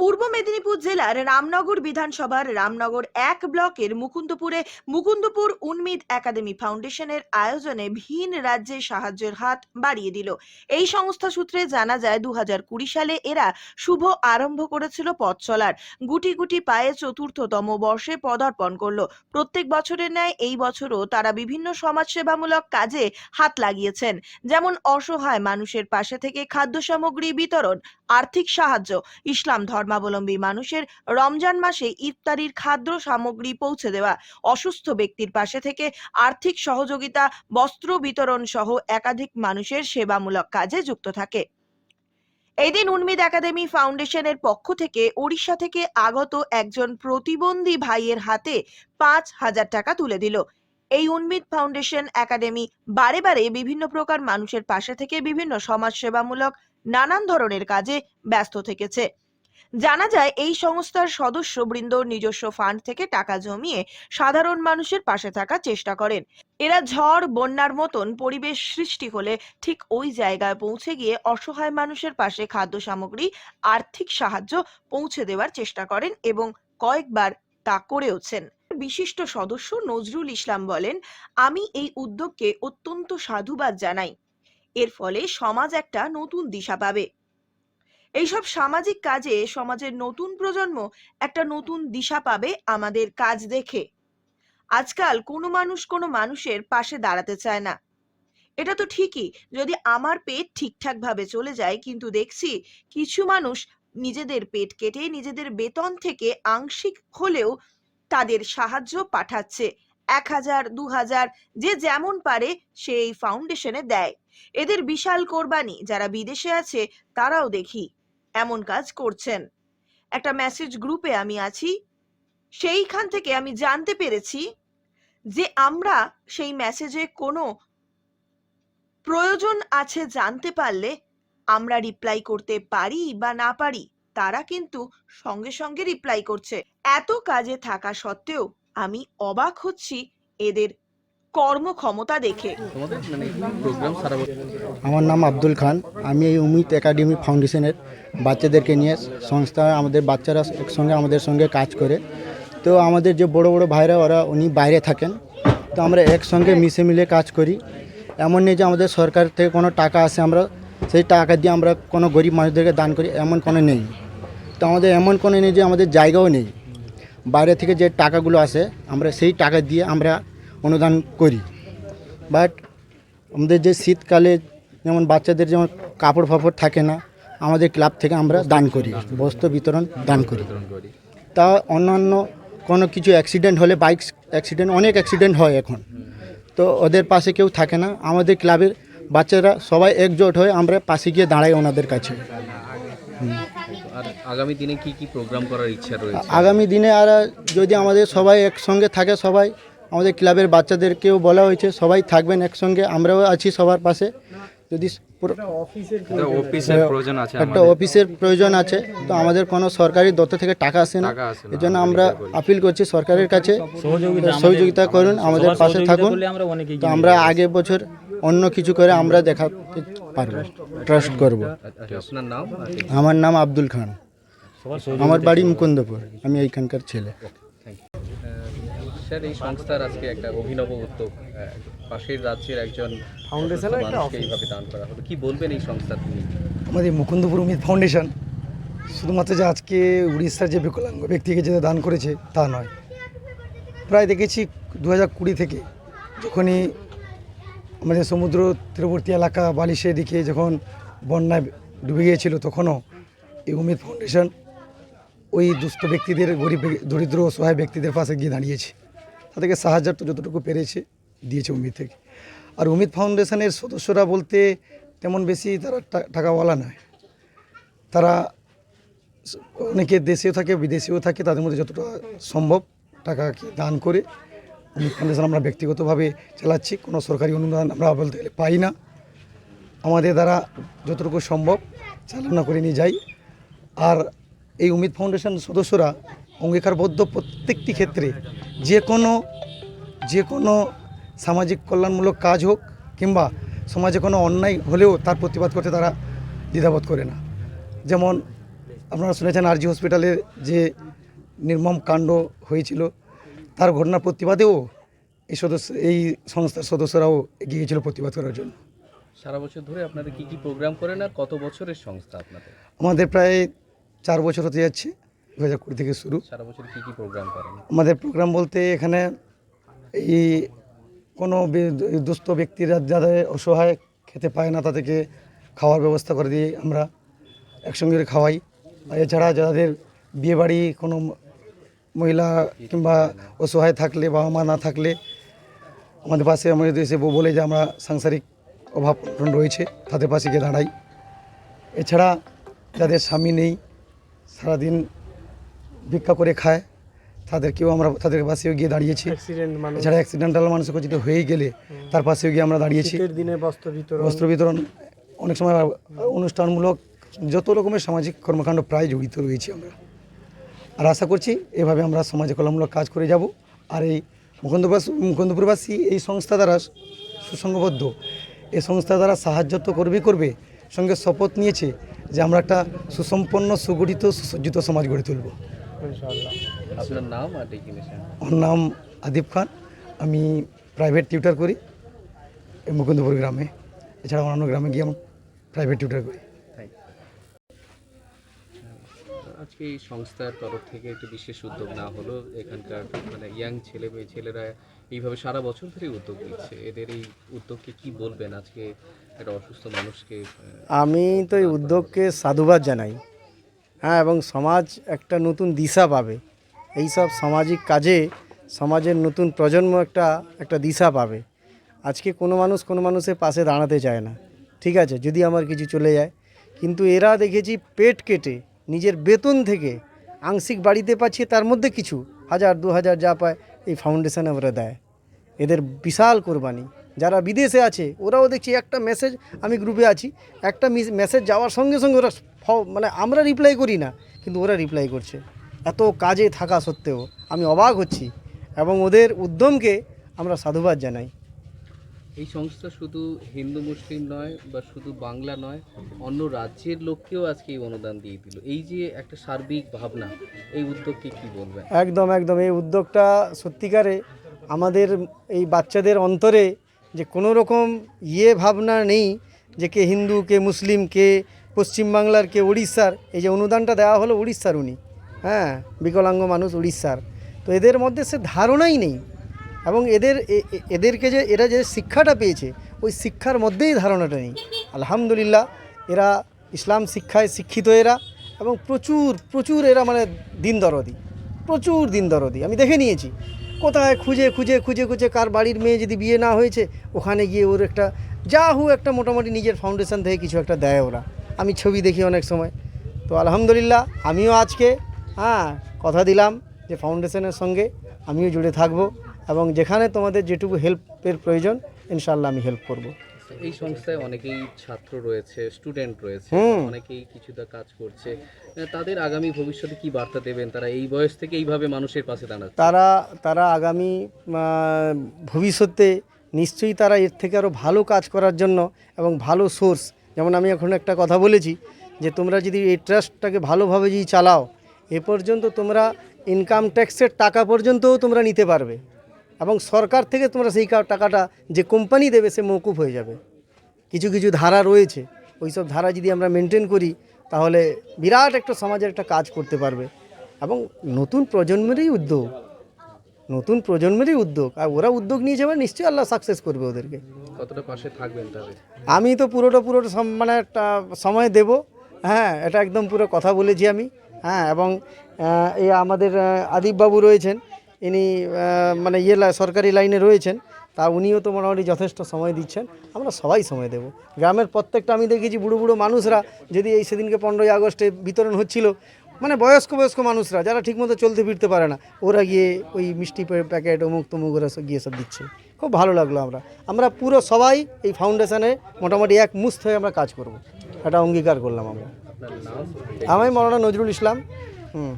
পূর্ব মেদিনীপুর জেলার রামনগর বিধানসভার রামনগর এক ব্লকের মুকুন্দপুরে মুকুন্দপুর উন্মিদ একাডেমি ফাউন্ডেশনের আয়োজনে ভিন রাজ্যে সাহায্যের হাত বাড়িয়ে দিল। এই সংস্থা সূত্রে জানা যায় দু সালে এরা শুভ আরম্ভ করেছিল পথ চলার। গুটি গুটি পায়ে চতুর্থতম বর্ষে পদার্পণ করল। প্রত্যেক বছরের ন্যায় এই বছরও তারা বিভিন্ন সমাজসেবামূলক কাজে হাত লাগিয়েছেন। যেমন অসহায় মানুষের পাশে থেকে খাদ্য সামগ্রী বিতরণ, আর্থিক সাহায্য, ইসলাম ধর্মাবলম্বী মানুষের রমজান মাসে ইফতারির খাদ্য সামগ্রী পৌঁছে দেওয়া, অসুস্থ ব্যক্তির পাশে থেকে আর্থিক সহযোগিতা, বস্ত্র বিতরণ সহ একাধিক মানুষের সেবামূলক কাজে যুক্ত থাকে। এদিন দিন উন্মিদ একাডেমি ফাউন্ডেশনের পক্ষ থেকে ওড়িশা থেকে আগত একজন প্রতিবন্ধী ভাইয়ের হাতে পাঁচ হাজার টাকা তুলে দিল। এই উন্মিদ ফাউন্ডেশন একাডেমি বারে বারে বিভিন্ন প্রকার মানুষের পাশে থেকে বিভিন্ন সমাজসেবামূলক নানান ধরনের কাজে ব্যস্ত থেকেছে। জানা যায়, এই সংস্থার সদস্য বৃন্দর নিজস্ব ফান্ড থেকে টাকা জমিয়ে সাধারণ মানুষের পাশে থাকার চেষ্টা করেন। এরা ঝড়, বন্যার মতন পরিবেশ সৃষ্টি হলে ঠিক ওই জায়গায় পৌঁছে গিয়ে অসহায় মানুষের পাশে খাদ্য সামগ্রী, আর্থিক সাহায্য পৌঁছে দেওয়ার চেষ্টা করেন এবং কয়েকবার তা করেওছেন। বিশিষ্ট সদস্য নজরুল ইসলাম বলেন, আমি এই উদ্যোগকে অত্যন্ত সাধুবাদ জানাই। এর ফলে সমাজ একটা নতুন দিশা পাবে। এইসব সামাজিক কাজে সমাজের নতুন প্রজন্ম একটা নতুন দিশা পাবে আমাদের কাজ দেখে। আজকাল কোনো মানুষ কোনো মানুষের পাশে দাঁড়াতে চায় না। এটা তো ঠিকই, যদি আমার পেট ঠিকঠাক ভাবে চলে যায় কিন্তু দেখছি কিছু মানুষ নিজেদের পেট কেটে নিজেদের বেতন থেকে আংশিক হলেও তাদের সাহায্য পাঠাচ্ছে। এক হাজার, দু হাজার, যে যেমন পারে সে এই ফাউন্ডেশনে দেয়। এদের বিশাল কোরবানি, যারা বিদেশে আছে তারাও দেখি। এমন কাজ করছেন। একটা মেসেজ গ্রুপে আমি আছি। সেইখান থেকে আমি জানতে পেরেছি যে আমরা সেই মেসেজে কোনো প্রয়োজন আছে জানতে পারলে আমরা রিপ্লাই করতে পারি বা না পারি, তারা কিন্তু সঙ্গে সঙ্গে রিপ্লাই করছে। এত কাজে থাকা সত্ত্বেও আমি অবাক হচ্ছি এদের কর্মক্ষমতা দেখে। আমার নাম আব্দুল খান। আমি এই উমিত একাডেমি ফাউন্ডেশনের বাচ্চাদেরকে নিয়ে সংস্থা আমাদের বাচ্চারা একসঙ্গে আমাদের সঙ্গে কাজ করে। তো আমাদের যে বড় বড় ভাইরা ওরা উনি বাইরে থাকেন। তো আমরা একসঙ্গে মিশে মিলে কাজ করি। এমন নেই যে আমাদের সরকার থেকে কোনো টাকা আসে, আমরা সেই টাকা দিয়ে আমরা কোনো গরিব মানুষদেরকে দান করি, এমন কোনো নেই। তো আমাদের এমন কোনো নেই যে আমাদের জায়গাও নেই। বাইরে থেকে যে টাকাগুলো আসে, আমরা সেই টাকা দিয়ে আমরা অনুদান করি। বাট আমাদের যে শীতকালে যেমন বাচ্চাদের যেমন কাপড় ফাপড় থাকে না আমাদের ক্লাব থেকে আমরা দান করি বস্ত্র বিতরণ দান করি। তা অন্যান্য কোনো কিছু অ্যাক্সিডেন্ট হলে বাইক অ্যাক্সিডেন্ট অনেক অ্যাক্সিডেন্ট হয় এখন। তো ওদের পাশে কেউ থাকে না আমাদের ক্লাবের বাচ্চারা সবাই একজোট হয়ে আমরা পাশে গিয়ে দাঁড়াই ওনাদের কাছে। আগামী দিনে কি কি প্রোগ্রাম করার ইচ্ছা রয়েছে? আগামী দিনে আর যদি আমাদের সবাই একসঙ্গে থাকে সবাই আমাদের ক্লাবের বাচ্চাদেরকেও বলা হয়েছে সবাই থাকবেন একসঙ্গে আমরাও আছি সবার পাশে। যদি একটা অফিসের প্রয়োজন। আছে একটা অফিসের প্রয়োজন আছে তো আমাদের কোনো সরকারি দপ্তর থেকে টাকা আসে না। এই জন্য আমরা আপিল করছি সরকারের কাছে। সহযোগিতা করুন আমাদের পাশে থাকুন। তো আমরা আগে বছর অন্য কিছু করে আমরা দেখাতে পারব ট্রাস্ট করব? আমার নাম আব্দুল খান। আমার বাড়ি মুকুন্দপুর আমি এইখানকার ছেলে। স্যার এই সংস্থার আজকে একটা অভিনব উদ্যোগ পাশের রাজ্যের একজন ফাউন্ডেশন মানুষকে এইভাবে দান করা হলো। কি বলবেন এই সংস্থা তিনি? আমাদের মুকুন্দপুর উমিদ ফাউন্ডেশন শুধুমাত্র যে আজকে উড়িষ্যার যে বিকলাঙ্গ ব্যক্তিকে যে দান করেছে তা নয়। প্রায় দেখেছি দু হাজার কুড়ি থেকে যখনই আমাদের সমুদ্র তীরবর্তী এলাকা বালিশের দিকে যখন বন্যায় ডুবে গিয়েছিল তখনও এই উমিদ ফাউন্ডেশন ওই দুস্থ ব্যক্তিদের গরিব দরিদ্র সহায় ব্যক্তিদের পাশে গিয়ে দাঁড়িয়েছে। তাদেরকে সাহায্য তো যতটুকু পেরেছে, দিয়েছে উমিদ থেকে। আর উমিদ ফাউন্ডেশনের সদস্যরা বলতে তেমন বেশি তারা টাকাওয়ালা নয়। তারা অনেকে দেশেও থাকে, বিদেশেও থাকে, তাদের মধ্যে যতটা সম্ভব টাকাকে দান করে উমিদ ফাউন্ডেশন আমরা ব্যক্তিগতভাবে চালাচ্ছি, কোনো সরকারি অনুদান আমরা বলতে গেলে পাই না। আমাদের দ্বারা যতটুকু সম্ভব চালনা করে নিয়ে যাই। আর এই উমিদ ফাউন্ডেশন সদস্যরা অঙ্গীকারবদ্ধ প্রত্যেকটি ক্ষেত্রে যে কোনো যে কোনো সামাজিক কল্যাণমূলক কাজ হোক কিংবা সমাজে কোনো অন্যায় হলেও তার প্রতিবাদ করতে তারা দ্বিধাবোধ করে না। যেমন আপনারা শুনেছেন আরজি হসপিটালের যে নির্মম কাণ্ড হয়েছিল তার ঘটনার প্রতিবাদেও এই সদস্য এই সংস্থার সদস্যরাও গিয়েছিল প্রতিবাদ করার জন্য। সারা বছর ধরে আপনারা কি কি প্রোগ্রাম করেন আর কত বছরের সংস্থা আপনাদের? আমাদের প্রায় চার বছর হতে যাচ্ছে। দু হাজার কুড়ি থেকে শুরু। সারা বছর কি কি প্রোগ্রাম করেন? আমাদের প্রোগ্রাম বলতে এখানে এই কোনো দুস্থ ব্যক্তিরা যাদের অসহায় খেতে পায় না তাদেরকে খাওয়ার ব্যবস্থা করে দিয়ে আমরা একসঙ্গে খাওয়াই। আর এছাড়া যাদের বিয়েবাড়ি কোনো মহিলা কিংবা অসহায় থাকলে বাবা মা না থাকলে আমাদের পাশে আমাদের এসে ব- বলে যে আমরা সাংসারিক অভাব রয়েছে তাদের পাশে গিয়ে দাঁড়াই। এছাড়া যাদের স্বামী নেই সারাদিন ভিক্ষা করে খায়। তাদেরকেও আমরা তাদের পাশেও গিয়ে দাঁড়িয়েছি। এছাড়া অ্যাক্সিডেন্টাল মানুষকে যদি হয়ে গেলে তার পাশেও গিয়ে আমরা দাঁড়িয়েছি। দিনে বস্ত্র বিতরণ। বস্ত্র বিতরণ অনেক সময় অনুষ্ঠানমূলক যত রকমের সামাজিক কর্মকাণ্ড প্রায় জড়িত রয়েছি আমরা। আর আশা করছি এভাবে আমরা সমাজে কল্যাণমূলক কাজ করে যাব। আর এই মুকুন্দবাস মুকুন্দপুরবাসী এই সংস্থা দ্বারা সুসংঘবদ্ধ এই সংস্থা দ্বারা সাহায্য তো করবে করবে সঙ্গে শপথ নিয়েছে যে আমরা একটা সুসম্পন্ন সুগঠিত সুসজ্জিত সমাজ গড়ে তুলব। আপনার নাম আর ডেজিনেশন আমার নাম আদিব খান। আমি প্রাইভেট টিউটার করি মুকুন্দপুর গ্রামে। এছাড়া অন্যান্য গ্রামে গিয়ে আমি প্রাইভেট টিউটার করি। থ্যাংক আজকে এই সংস্থার তরফ থেকে একটি বিশেষ উদ্যোগ না হলো। এখানকার মানে ইয়াং ছেলে মেয়ে ছেলেরা এইভাবে সারা বছর ধরে উদ্যোগ নিচ্ছে। এদের এই উদ্যোগকে কি বলবেন? আজকে একটা অসুস্থ মানুষকে আমি তো এই উদ্যোগকে সাধুবাদ জানাই। হ্যাঁ এবং সমাজ একটা নতুন দিশা পাবে। এই সব সামাজিক কাজে সমাজের নতুন প্রজন্ম একটা একটা দিশা পাবে। আজকে কোনো মানুষ কোনো মানুষের পাশে দাঁড়াতে চায় না। ঠিক আছে, যদি আমার কিছু চলে যায়। কিন্তু এরা দেখেছি পেট কেটে নিজের বেতন থেকে আংশিক বাড়িতে পাচ্ছে তার মধ্যে কিছু, হাজার, দু হাজার যা পায়, এই ফাউন্ডেশনে ওরা দেয়। এদের বিশাল কোরবানি। যারা বিদেশে আছে ওরাও দেখছি একটা মেসেজ আমি গ্রুপে আছি একটা মেসেজ যাওয়ার সঙ্গে সঙ্গে ওরা ফ- মানে আমরা রিপ্লাই করি না কিন্তু ওরা রিপ্লাই করছে। এত কাজে থাকা সত্ত্বেও আমি অবাক হচ্ছি এবং ওদের উদ্যমকে আমরা সাধুবাদ জানাই। এই সংস্থা শুধু হিন্দু মুসলিম নয় বা শুধু বাংলা নয় অন্য রাজ্যের লোককেও আজকে এই অনুদান দিয়ে দিল। এই যে একটা সার্বিক ভাবনা এই উদ্যোগকে কি বলবেন? একদম একদম এই উদ্যোগটা সত্যিকারে আমাদের এই বাচ্চাদের অন্তরে যে কোনো রকম ইয়ে ভাবনা নেই যে কে হিন্দু, কে মুসলিম, কে পশ্চিমবাংলার কে উড়িষ্যার এই যে অনুদানটা দেওয়া হলো উড়িষ্যার উনি। হ্যাঁ বিকলাঙ্গ মানুষ উড়িষ্যার তো এদের মধ্যে সে ধারণাই নেই। এবং এদের এদেরকে যে, এরা যে শিক্ষাটা পেয়েছে, ওই শিক্ষার মধ্যেই ধারণাটা নেই। আলহামদুলিল্লাহ, এরা ইসলাম শিক্ষায় শিক্ষিত এরা এবং প্রচুর প্রচুর এরা মানে দিন দরদি। প্রচুর দিন দরদি। আমি দেখে নিয়েছি। কোথায় খুঁজে খুঁজে খুঁজে খুঁজে কার বাড়ির মেয়ে যদি বিয়ে না হয়েছে, ওখানে গিয়ে ওর একটা যা হু একটা মোটামুটি নিজের ফাউন্ডেশন থেকে কিছু একটা দেয় ওরা। আমি ছবি দেখি অনেক সময়। তো আলহামদুলিল্লাহ, আমিও আজকে হ্যাঁ কথা দিলাম যে ফাউন্ডেশনের সঙ্গে আমিও জুড়ে থাকব এবং যেখানে তোমাদের যেটুকু হেল্পের প্রয়োজন ইনশাল্লাহ আমি হেল্প করব। এই সংস্থায় অনেকেই ছাত্র রয়েছে স্টুডেন্ট রয়েছে। অনেকেই কিছুটা কাজ করছে। তাদের আগামী ভবিষ্যতে কি বার্তা দেবেন? তারা এই বয়স থেকে এইভাবে মানুষের পাশে দাঁড়াচ্ছে। তারা তারা আগামী ভবিষ্যতে নিশ্চয়ই তারা এর থেকে আরও ভালো কাজ করার জন্য এবং ভালো সোর্স যেমন আমি এখন একটা কথা বলেছি যে তোমরা যদি এই ট্রাস্টটাকে ভালোভাবে যদি চালাও এ পর্যন্ত তোমরা ইনকাম ট্যাক্সের টাকা পর্যন্তও তোমরা নিতে পারবে। এবং সরকার থেকে তোমরা সেই টাকাটা যে কোম্পানি দেবে সে মৌকুফ হয়ে যাবে। কিছু কিছু ধারা রয়েছে। ওই সব ধারা যদি আমরা মেনটেন করি তাহলে বিরাট একটা সমাজের একটা কাজ করতে পারবে। এবং নতুন প্রজন্মেরই উদ্যোগ। নতুন প্রজন্মেরই উদ্যোগ। আর ওরা উদ্যোগ নিয়ে যাবে নিশ্চয়ই আল্লাহ সাকসেস করবে ওদেরকে। কতটা পাশে থাকবেন আমি তো পুরোটা পুরোটা মানে একটা সময় দেব। হ্যাঁ এটা একদম পুরো কথা বলেছি আমি। হ্যাঁ এবং এই আমাদের আদিববাবু রয়েছেন। ইনি মানে ইয়ে সরকারি লাইনে রয়েছেন তা উনিও তো মোটামুটি যথেষ্ট সময় দিচ্ছেন আমরা সবাই সময় দেব গ্রামের প্রত্যেকটা আমি দেখেছি বুড়ো বুড়ো মানুষরা যদি এই সেদিনকে পনেরোই আগস্টে বিতরণ হচ্ছিল মানে বয়স্ক বয়স্ক মানুষরা যারা ঠিকমতো চলতে ফিরতে পারে না ওরা গিয়ে ওই মিষ্টি প্যাকেট অমুক তমুক ওরা সব গিয়ে সব দিচ্ছে খুব ভালো লাগল আমরা আমরা পুরো সবাই এই ফাউন্ডেশনে মোটামুটি এক মুস্ত হয়ে আমরা কাজ করব এটা অঙ্গীকার করলাম আমরা আমি মৌলানা নজরুল ইসলাম হুম